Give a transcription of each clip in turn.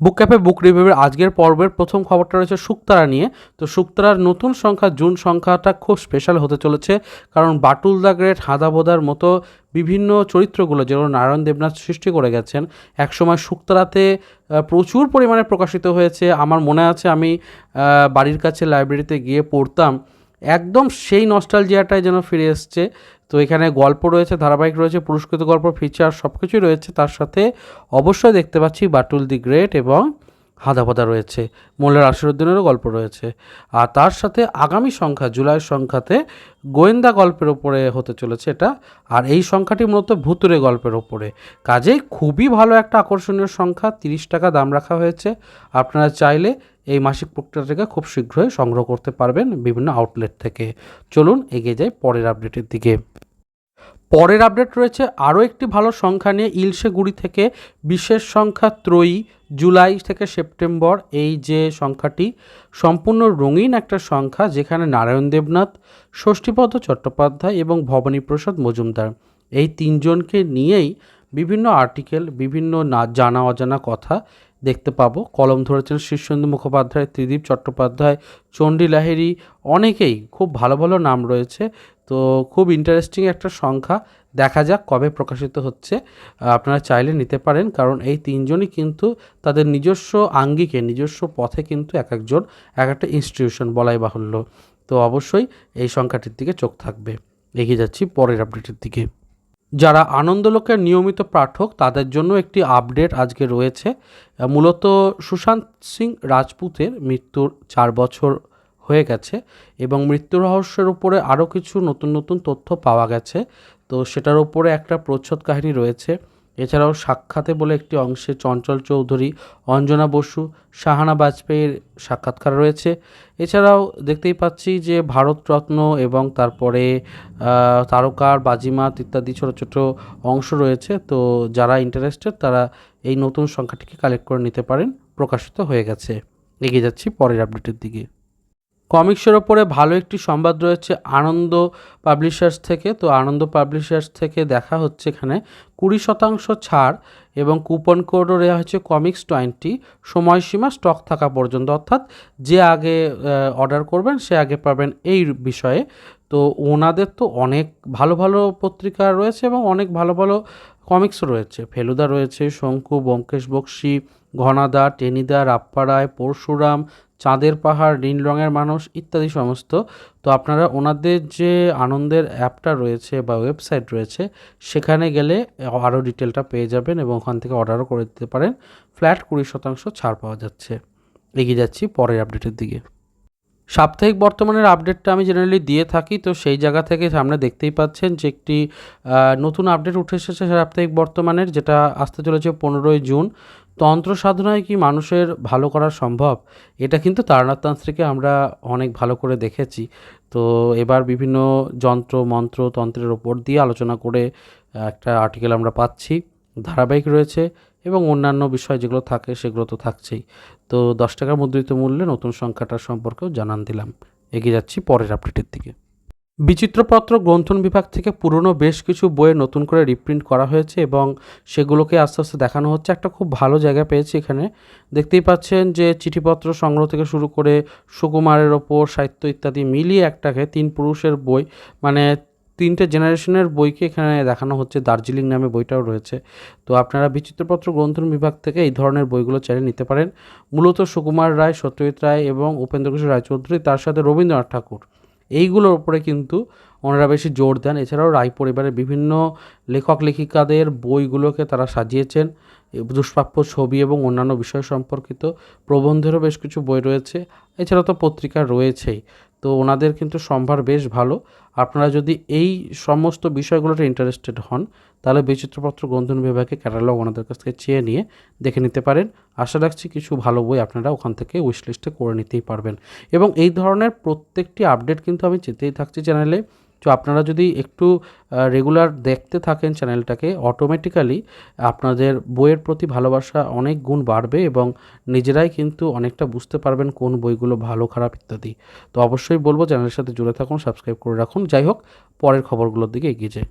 বুক cafe বুক রিভিউয়ের আজকের পর্বের প্রথম খবরটা রয়েছে শুক্তারা নিয়ে। তো শুক্তারার নতুন সংখ্যা, জুন সংখ্যাটা খুব স্পেশাল হতে চলেছে। কারণ বাটুল দা গ্রেট হাদাবোদার মতো বিভিন্ন চরিত্রগুলো যেগুলো নারায়ণ দেবনাথ সৃষ্টি করে গেছেন, একসময় শুক্তারাতে প্রচুর পরিমাণে প্রকাশিত হয়েছে। আমার মনে আছে আমি বাড়ির কাছে লাইব্রেরিতে গিয়ে পড়তাম। একদম সেই নস্টালজিয়াটাই যেন ফিরে এসছে। তো এখানে গল্প রয়েছে, ধারাবাহিক রয়েছে, পুরস্কৃত গল্প ফিচার সব কিছুই রয়েছে। তার সাথে অবশ্যই দেখতে পাচ্ছি বাটুল দি গ্রেট এবং হাদাপাদা রয়েছে। মোল্লার আশিরুদ্দিনেরও গল্প রয়েছে। আর তার সাথে আগামী সংখ্যা জুলাই সংখ্যাতে গোয়েন্দা গল্পের ওপরে হতে চলেছে এটা। আর এই সংখ্যাটি মূলত ভুতুরে গল্পের ওপরে। কাজেই খুবই ভালো একটা আকর্ষণীয় সংখ্যা, তিরিশ টাকা দাম রাখা হয়েছে। আপনারা চাইলে এই মাসিক প্রক্রিয়াটাকে খুব শীঘ্রই সংগ্রহ করতে পারবেন বিভিন্ন আউটলেট থেকে। চলুন এগিয়ে যাই পরের আপডেটের দিকে। পরের আপডেট রয়েছে আরও একটি ভালো সংখ্যা নিয়ে ইলশেগুড়ি থেকে বিশেষ সংখ্যা ত্রয়ী জুলাই থেকে সেপ্টেম্বর। এই যে সংখ্যাটি, সম্পূর্ণ রঙিন একটা সংখ্যা যেখানে নারায়ণ দেবনাথ, ষষ্ঠীপদ চট্টোপাধ্যায় এবং ভবানীপ্রসাদ মজুমদার। এই তিনজনকে নিয়েই বিভিন্ন আর্টিকেল বিভিন্ন না জানা অজানা কথা দেখতে পাবো। কলম ধরেছেন শীর্ষেন্দু মুখোপাধ্যায়, ত্রিদীপ চট্টোপাধ্যায়, চণ্ডী লাহিড়ী, অনেকেই খুব ভালো ভালো নাম রয়েছে। তো খুব ইন্টারেস্টিং একটা সংখ্যা। দেখা যাক কবে প্রকাশিত হচ্ছে। আপনারা চাইলে নিতে পারেন, কারণ এই তিনজনই কিন্তু তাদের নিজস্ব আঙ্গিকে, নিজস্ব পথে কিন্তু এক একজন, এক একটা ইনস্টিটিউশন বলাই বাহুল্য। তো অবশ্যই এই সংখ্যাটির দিকে চোখ থাকবে। এগিয়ে যাচ্ছি পরের আপডেটের দিকে। যারা আনন্দলোকের নিয়মিত পাঠক, তাদের জন্য একটি আপডেট আজকে রয়েছে। মূলত সুশান্ত সিং রাজপুতের মৃত্যুর চার বছর হয়ে গেছে এবং মৃত্যু রহস্যের উপরে আরও কিছু নতুন নতুন তথ্য পাওয়া গেছে। তো সেটার উপরে একটা প্রচ্ছদ কাহিনী রয়েছে। এছাড়াও সাক্ষাতে বলে একটি অংশে চঞ্চল চৌধুরী, অঞ্জনা বসু, শাহানা বাজপেয়ীর সাক্ষাৎকার রয়েছে। এছাড়াও দেখতেই পাচ্ছি যে ভারতরত্ন এবং তারপরে তারকার বাজিমাত ইত্যাদি ছোটো ছোটো অংশ রয়েছে। তো যারা ইন্টারেস্টেড তারা এই নতুন সংখ্যাটিকে কালেক্ট করে নিতে পারেন। প্রকাশিত হয়ে গেছে। এগিয়ে যাচ্ছি পরের আপডেটের দিকে। কমিক্সের ওপরে ভালো একটি সংবাদ রয়েছে আনন্দ পাবলিশার্স থেকে। তো আনন্দ পাবলিশার্স থেকে দেখা হচ্ছে এখানে কুড়ি শতাংশ ছাড় এবং কুপন কোডও দেওয়া হয়েছে কমিক্স টোয়েন্টি। সময়সীমা স্টক থাকা পর্যন্ত। অর্থাৎ যে আগে অর্ডার করবেন, সে আগে পাবেন এই বিষয়ে। তো ওনাদের তো অনেক ভালো ভালো পত্রিকা রয়েছে এবং অনেক ভালো ভালো কমিক্স রয়েছে। ফেলুদা রয়েছে, শঙ্কু, ব্যোমকেশ বক্সি, ঘনাদা, টেনিদা রাপ্পারায় পরশুরাম, চাঁদের পাহাড়, নীল রঙের মানুষ ইত্যাদি সমস্ত। তো আপনারা ওনাদের যে আনন্দের অ্যাপটা রয়েছে বা ওয়েবসাইট রয়েছে, সেখানে গেলে আরও ডিটেলটা পেয়ে যাবেন এবং ওখান থেকে অর্ডারও করে দিতে পারেন। ফ্ল্যাট কুড়ি শতাংশ ছাড় পাওয়া যাচ্ছে। এগিয়ে যাচ্ছি পরের আপডেটের দিকে। সাপ্তাহিক বর্তমানের আপডেটটা আমি জেনারেলি দিয়ে থাকি, তো সেই জায়গা থেকে সামনে দেখতেই পাচ্ছেন যে একটি নতুন আপডেট উঠে এসেছে সাপ্তাহিক বর্তমানের, যেটা আসতে চলেছে পনেরোই জুন। তন্ত্র সাধনায় কি মানুষের ভালো করা সম্ভব? এটা কিন্তু তারনাথতান্ত্রিকে আমরা অনেক ভালো করে দেখেছি। তো এবার বিভিন্ন যন্ত্র, মন্ত্র, তন্ত্রের ওপর দিয়ে আলোচনা করে একটা আর্টিকেল আমরা পাচ্ছি। ধারাবাহিক রয়েছে এবং অন্যান্য বিষয় যেগুলো থাকে সেগুলো তো থাকছেই। তো দশ টাকার মুদ্রিত মূল্যে নতুন সংখ্যাটার সম্পর্কেও জানান দিলাম। এগিয়ে যাচ্ছি পরের আপডেটের দিকে। বিচিত্রপত্র গ্রন্থন বিভাগ থেকে পুরনো বেশ কিছু বইয়ে নতুন করে রিপ্রিন্ট করা হয়েছে এবং সেগুলোকে আস্তে আস্তে দেখানো হচ্ছে। একটা খুব ভালো জায়গা পেয়েছি এখানে। দেখতেই পাচ্ছেন যে চিঠিপত্র সংগ্রহ থেকে শুরু করে সুকুমারের ওপর সাহিত্য ইত্যাদি মিলিয়ে একটাকে তিন পুরুষের বই মানে তিনটে জেনারেশনের বইকে এখানে দেখানো হচ্ছে। দার্জিলিং নামে বইটাও রয়েছে। তো আপনারা বিচিত্রপত্র গ্রন্থন বিভাগ থেকে এই ধরনের বইগুলো চাইলে নিতে পারেন। মূলত সুকুমার রায়, সত্যজিৎ রায় এবং উপেন্দ্র কিশোর রায়চৌধুরী, তার সাথে রবীন্দ্রনাথ ঠাকুর। এইগুলোর উপরে কিন্তু ওনারা বেশি জোর দেন। এছাড়াও রায় পরিবারের বিভিন্ন লেখক, লেখিকাদের বইগুলোকে তারা সাজিয়েছেন। দুষ্প্রাপ্য ছবি এবং অন্যান্য বিষয় সম্পর্কিত প্রবন্ধেরও বেশ কিছু বই রয়েছে। এছাড়া তো পত্রিকা রয়েছেই। তো ওনাদের কিন্তু সম্ভার বেশ ভালো। আপনারা যদি এই সমস্ত বিষয়গুলোতে ইন্টারেস্টেড হন, তাহলে বিচিত্রপত্র গ্রন্থন বিভাগে ক্যাটালগ ওনাদের কাছ থেকে চেয়ে নিয়ে দেখে নিতে পারেন। আশা রাখছি কিছু ভালো বই আপনারা ওখান থেকে উইশ লিস্টে করে নিতেই পারবেন। এবং এই ধরনের প্রত্যেকটি আপডেট কিন্তু আমি চেতেই থাকছি চ্যানেলে তো আপনারা যদি একটু রেগুলার দেখতে থাকেন চ্যানেলটাকে অটোমেটিক্যালি আপনাদের বইয়ের প্রতি ভালোবাসা অনেক গুণ বাড়বে এবং নিজেরাই কিন্তু অনেকটা বুঝতে পারবেন কোন বইগুলো ভালো, খারাপ ইত্যাদি। তো অবশ্যই বলব চ্যানেলের সাথে জুড়ে থাকুন সাবস্ক্রাইব করে রাখুন। যাই হোক, পরের খবরগুলোর দিকে এগিয়ে যায়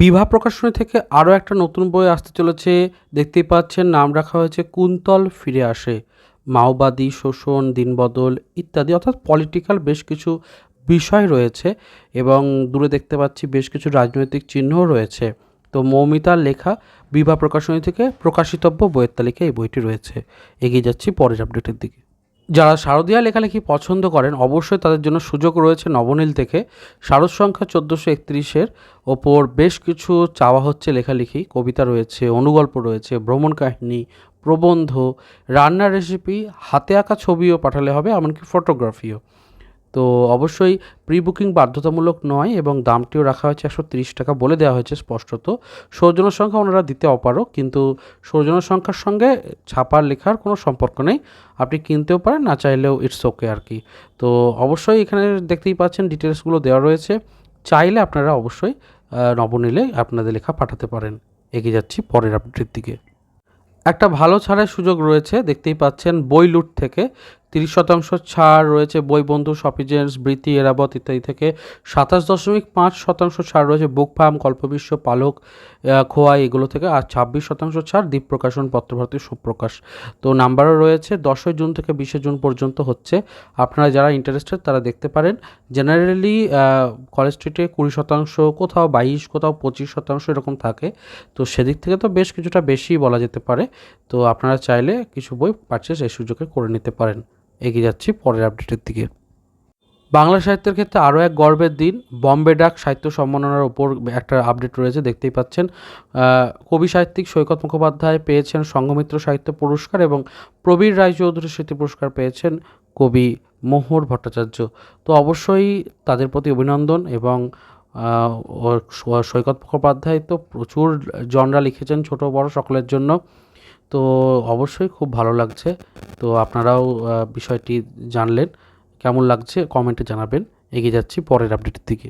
বিভা প্রকাশনী থেকে আরও একটা নতুন বই আসতে চলেছে। দেখতেই পাচ্ছেন, নাম রাখা হয়েছে কুন্তল ফিরে আসে। মাওবাদী, শোষণ, দিনবদল ইত্যাদি, অর্থাৎ পলিটিক্যাল বেশ কিছু বিষয় রয়েছে এবং দূরে দেখতে পাচ্ছি বেশ কিছু রাজনৈতিক চিহ্নও রয়েছে। তো মৌমিতার লেখা বিভা প্রকাশনী থেকে প্রকাশিতব্য বইয়ের তালিকায় এই বইটি রয়েছে। এগিয়ে যাচ্ছি পরের আপডেটের দিকে। যারা শারদীয়া লেখালেখি পছন্দ করেন, অবশ্যই তাদের জন্য সুযোগ রয়েছে নবনীল থেকে। শারদ সংখ্যা চোদ্দোশো একত্রিশের ওপর বেশ কিছু চাওয়া হচ্ছে লেখালেখি। কবিতা রয়েছে, অনুগল্প রয়েছে, ভ্রমণ কাহিনী, প্রবন্ধ, রান্নার রেসিপি হাতে আঁকা ছবিও পাঠালে হবে, এমনকি ফটোগ্রাফিও তো অবশ্যই প্রি বুকিং বাধ্যতামূলক নয় এবং দামটিও রাখা হয়েছে একশো টাকা বলে দেওয়া হয়েছে স্পষ্টত। সৌজন্য সংখ্যা ওনারা দিতে অপারক কিন্তু সৌজন্য সংখ্যার সঙ্গে ছাপার লেখার কোনো সম্পর্ক নেই। আপনি কিনতেও পারেন, না চাইলেও ইটস ওকে আর কি। তো অবশ্যই এখানে দেখতেই পাচ্ছেন ডিটেলসগুলো দেওয়া রয়েছে। চাইলে আপনারা অবশ্যই নবনীলে আপনাদের লেখা পাঠাতে পারেন। এগিয়ে যাচ্ছি পরের আপডেটের দিকে। একটা ভালো ছাড়ের সুযোগ রয়েছে, দেখতেই পাচ্ছেন বই লুট থেকে। তিরিশ শতাংশ ছাড় রয়েছে বই, বন্ধু সফিজেন্স বৃত্তি, এরাবত ইত্যাদি থেকে। সাতাশ দশমিক পাঁচ শতাংশ ছাড় রয়েছে বুক ফার্ম, কল্পবিশ্ব, পালক খোয়াই, এগুলো থেকে। আর ছাব্বিশ শতাংশ ছাড় দ্বীপ প্রকাশন পত্রভারতী সুপ্রকাশ। তো নাম্বারও রয়েছে, দশই জুন থেকে বিশে জুন পর্যন্ত হচ্ছে। আপনারা যারা ইন্টারেস্টেড তারা দেখতে পারেন। জেনারেলি কলেজ স্ট্রিটে কুড়ি শতাংশ, কোথাও বাইশ, কোথাও পঁচিশ শতাংশ এরকম থাকে। তো সেদিক থেকে তো বেশ কিছুটা বেশি বলা যেতে পারে। তো আপনারা চাইলে কিছু বই পারচেস এই সুযোগে করে নিতে পারেন। এগিয়ে যাচ্ছি পরের আপডেটের দিকে। বাংলা সাহিত্যের ক্ষেত্রে আরও এক গর্বের দিন। বম্বে ডাক সাহিত্য সম্মাননার ওপর একটা আপডেট রয়েছে, দেখতেই পাচ্ছেন। কবি সাহিত্যিক সৈকত মুখোপাধ্যায় পেয়েছেন সংঘমিত্র সাহিত্য পুরস্কার এবং প্রবীর রায়চৌধুরী স্মৃতি পুরস্কার পেয়েছেন কবি মোহর ভট্টাচার্য। তো অবশ্যই তাদের প্রতি অভিনন্দন এবং সৈকত মুখোপাধ্যায় তো প্রচুর জনরা লিখেছেন ছোট বড় সকলের জন্য। তো অবশ্যই খুব ভালো লাগছে। তো আপনারাও বিষয়টি জানলেন। কেমন লাগছে কমেন্টে জানাবেন। এগিয়ে যাচ্ছি পরের আপডেটের দিকে।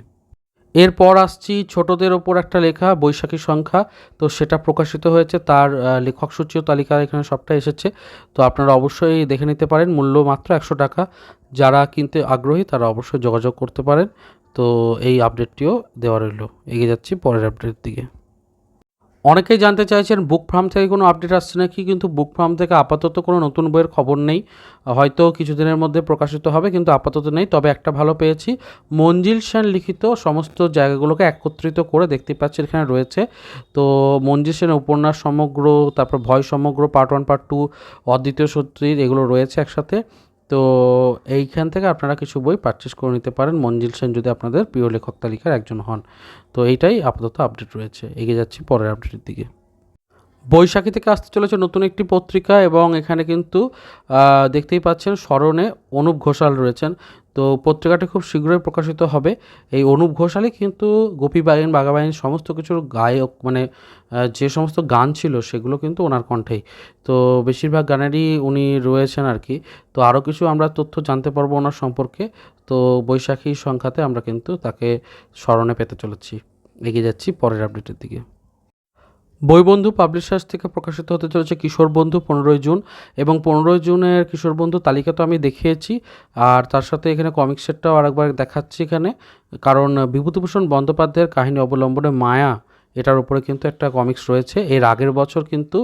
এরপর আসছি ছোটদের ওপর একটা লেখা, বৈশাখী সংখ্যা। তো সেটা প্রকাশিত হয়েছে, তার লেখক সূচিও তালিকা এখানে সবটা এসেছে। তো আপনারা অবশ্যই দেখে নিতে পারেন, মূল্য মাত্র একশো টাকা। যারা কিনতে আগ্রহী, তারা অবশ্যই যোগাযোগ করতে পারেন। তো এই আপডেটটিও দেওয়া রইল। এগিয়ে যাচ্ছি পরের আপডেটের দিকে। অনেকেই জানতে চাইছেন বুক ফার্ম থেকে কোনো আপডেট আসছে নাকি? কিন্তু বুক ফার্ম থেকে আপাতত কোনো নতুন বইয়ের খবর নেই। হয়তো কিছুদিনের মধ্যে প্রকাশিত হবে, কিন্তু আপাতত নেই। তবে একটা ভালো পেয়েছি। মঞ্জিল সেন লিখিত সমস্ত জায়গাগুলোকে একত্রিত করে দেখতে পাচ্ছি, এখানে রয়েছে। তো মঞ্জিল সেন উপন্যাস সমগ্র, তারপর ভয় সমগ্র পার্ট ওয়ান পার্ট টু অদ্বিতীয় সত্যির এগুলো রয়েছে একসাথে। তো এইখান থেকে আপনারা কিছু বই পারচেস করে নিতে পারেন। মঞ্জিল সেন যদি আপনাদের প্রিয় লেখক তালিকার একজন হন। তো এইটাই আপাতত আপডেট রয়েছে। এগিয়ে যাচ্ছি পরের আপডেটের দিকে। বৈশাখী থেকে আসতে চলেছে নতুন একটি পত্রিকা এবং এখানে কিন্তু দেখতেই পাচ্ছেন স্মরণে অনুপ ঘোষাল রয়েছেন। তো পত্রিকাটি খুব শীঘ্রই প্রকাশিত হবে। এই অনুপ ঘোষালই কিন্তু গোপী বাহিন বাঘাবাহিনী সমস্ত কিছুর গায়ক মানে যে সমস্ত গান ছিল সেগুলো কিন্তু ওনার কণ্ঠেই। তো বেশিরভাগ গানেরই উনি রয়েছেন আর কি। তো আরও কিছু আমরা তথ্য জানতে পারব ওনার সম্পর্কে। তো বৈশাখী সংখ্যাতে আমরা কিন্তু তাকে স্মরণে পেতে চলেছি। এগিয়ে যাচ্ছি পরের আপডেটের দিকে। বইবন্ধু পাবলিশার্স থেকে প্রকাশিত হতে চলেছে কিশোর বন্ধু পনেরোই জুন এবং পনেরোই জুনের কিশোর বন্ধু তালিকা তো আমি দেখিয়েছি আর তার সাথে এখানে কমিক সেটটাও আরেকবার দেখাচ্ছি এখানে। কারণ বিভূতিভূষণ বন্দ্যোপাধ্যায়ের কাহিনী অবলম্বনে মায়া, এটার উপরে কিন্তু একটা কমিক্স রয়েছে। এর আগের বছর কিন্তু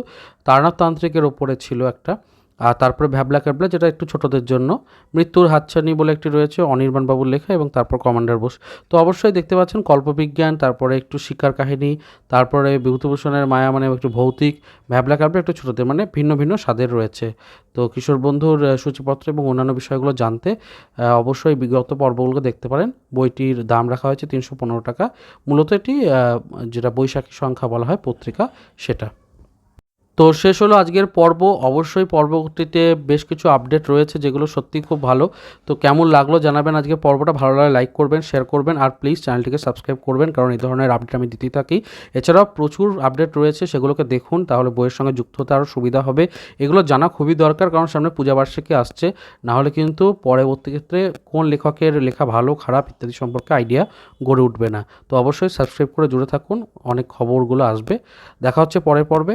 তারনাথ তান্ত্রিকের ওপরে ছিল একটা। আর তারপরে ভ্যাবলা ক্যাবলা, যেটা একটু ছোটদের জন্য। মৃত্যুর হাতছানি বলে একটি রয়েছে, অনির্বাণ বাবুর লেখা এবং তারপর কমান্ডার বোস। তো অবশ্যই দেখতে পাচ্ছেন কল্পবিজ্ঞান, তারপরে একটু শিকার কাহিনী, তারপরে বিভূতিভূষণের মায়া মানে একটু ভৌতিক। ভ্যাবলা ক্যাবলা একটু ছোটদের মানে ভিন্ন ভিন্ন স্বাদের রয়েছে। তো কিশোর বন্ধুর সূচিপত্র এবং অন্যান্য বিষয়গুলো জানতে অবশ্যই বিগত পর্বগুলোকে দেখতে পারেন। বইটির দাম রাখা হয়েছে তিনশো পনেরো টাকা। মূলত এটি যেটা বৈশাখী সংখ্যা বলা হয়, পত্রিকা, সেটা। তো শেষ হলো আজকের পর্ব। অবশ্যই পর্বটিতে বেশ কিছু আপডেট রয়েছে যেগুলো সত্যিই খুব ভালো। তো কেমন লাগল জানাবেন আজকে পর্বটা। ভালো লাগলে লাইক করবেন শেয়ার করবেন আর প্লিজ চ্যানেলটিকে সাবস্ক্রাইব করবেন কারণ এই ধরনের আপডেট আমি দিতেই থাকি। এছাড়াও প্রচুর আপডেট রয়েছে, সেগুলোকে দেখুন তাহলে বইয়ের সঙ্গে যুক্ত হতে আরও সুবিধা হবে। এগুলো জানা খুবই দরকার কারণ সামনে পূজাবার্ষিকী আসছে। নাহলে কিন্তু পরবর্তী ক্ষেত্রে কোন লেখকের লেখা ভালো, খারাপ ইত্যাদি সম্পর্কে আইডিয়া গড়ে উঠবে না। তো অবশ্যই সাবস্ক্রাইব করে জুড়ে থাকুন। অনেক খবরগুলো আসবে। দেখা হচ্ছে পরের পর্বে।